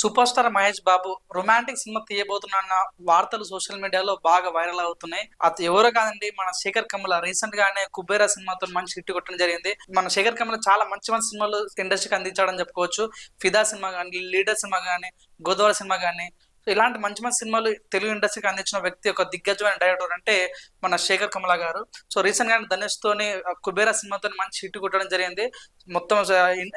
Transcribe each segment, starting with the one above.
Super star Mahesh Babu romantic cinema తీయబోతున్న వార్తలు social మీడియాలో బాగా వైరల్ అవుతున్నాయి. అది ఎవరో కాదండి మన శేఖర్ కమల. రీసెంట్ గానే కుబేరా సినిమాతో మంచి హిట్ కొట్టడం జరిగింది. మన శేఖర్ కమల చాలా మంచి మంచి సినిమాలు ఇండస్ట్రీకి అందించాడని చెప్పుకోవచ్చు. ఫిదా సినిమా కానీ లీడర్ సినిమా కానీ గోదావరి సినిమా కానీ ఇలాంటి మంచి మంచి సినిమాలు తెలుగు ఇండస్ట్రీకి అందించిన వ్యక్తి ఒక దిగ్గజమైన డైరెక్టర్ అంటే మన శేఖర్ కమల గారు. సో రీసెంట్గా ధనుష్ తోని కుబేరా సినిమాతో మంచి హిట్ కొట్టడం జరిగింది. మొత్తం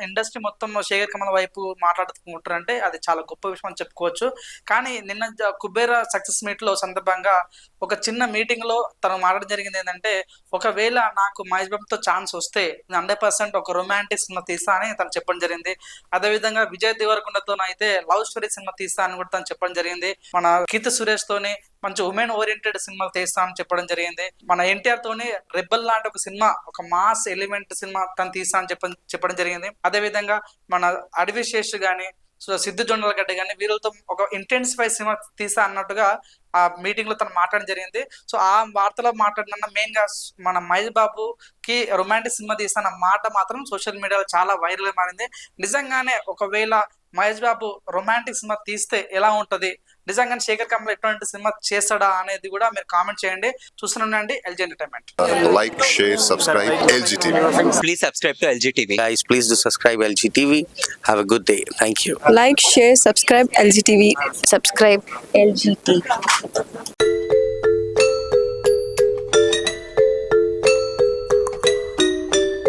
ఇండస్ట్రీ మొత్తం శేఖర్ కమల వైపు మాట్లాడుకుంటారంటే అది చాలా గొప్ప విషయం అని చెప్పుకోవచ్చు. కానీ నిన్న కుబేరా సక్సెస్ మీట్లో సందర్భంగా ఒక చిన్న మీటింగ్లో తను మాట్లాడడం జరిగింది ఏంటంటే ఒకవేళ నాకు మహేష్ బాబుతో ఛాన్స్ వస్తే హండ్రెడ్ పర్సెంట్ ఒక రొమాంటిక్ సినిమా తీస్తా అని తను చెప్పడం జరిగింది. అదేవిధంగా విజయ్ దేవరకొండతో అయితే లవ్ స్టోరీ సినిమా తీస్తా అని కూడా తను చెప్పడం జరిగింది మన కీర్తి సురేష్ తోని మంచి ఉమెన్ ఓరియంటెడ్ సినిమాలు తీస్తా అని చెప్పడం జరిగింది. మన ఎన్టీఆర్ తోని రెబ్బల్ లాంటి ఒక సినిమా ఒక మాస్ ఎలిమెంట్ సినిమా తను తీస్తా అని చెప్ప చెప్పడం జరిగింది. అదే విధంగా మన అడవి శేష్ గాని సిద్ధు జొండలగడ్డ కానీ వీళ్ళతో ఒక ఇంటెన్సిఫై సినిమా తీసా అన్నట్టుగా ఆ మీటింగ్లో తను మాట్లాడడం జరిగింది. సో ఆ వార్తలో మాట్లాడిన మెయిన్గా మన మహేష్ బాబుకి రొమాంటిక్ సినిమా తీసిన మాట మాత్రం సోషల్ మీడియాలో చాలా వైరల్ మారింది. నిజంగానే ఒకవేళ మహేష్ బాబు రొమాంటిక్ సినిమా తీస్తే ఎలా ఉంటుంది? నిజంగా శేఖర్ కమల్ ఎటువంటి సినిమా చేస్తాడా అనేది కూడా మీరు కామెంట్ చేయండి. చూస్తుండండి LG entertainment like share subscribe LG TV. Please subscribe to LG TV. Guys please do subscribe LG TV. Have a good day thank you like share subscribe LG TV. Subscribe LG TV.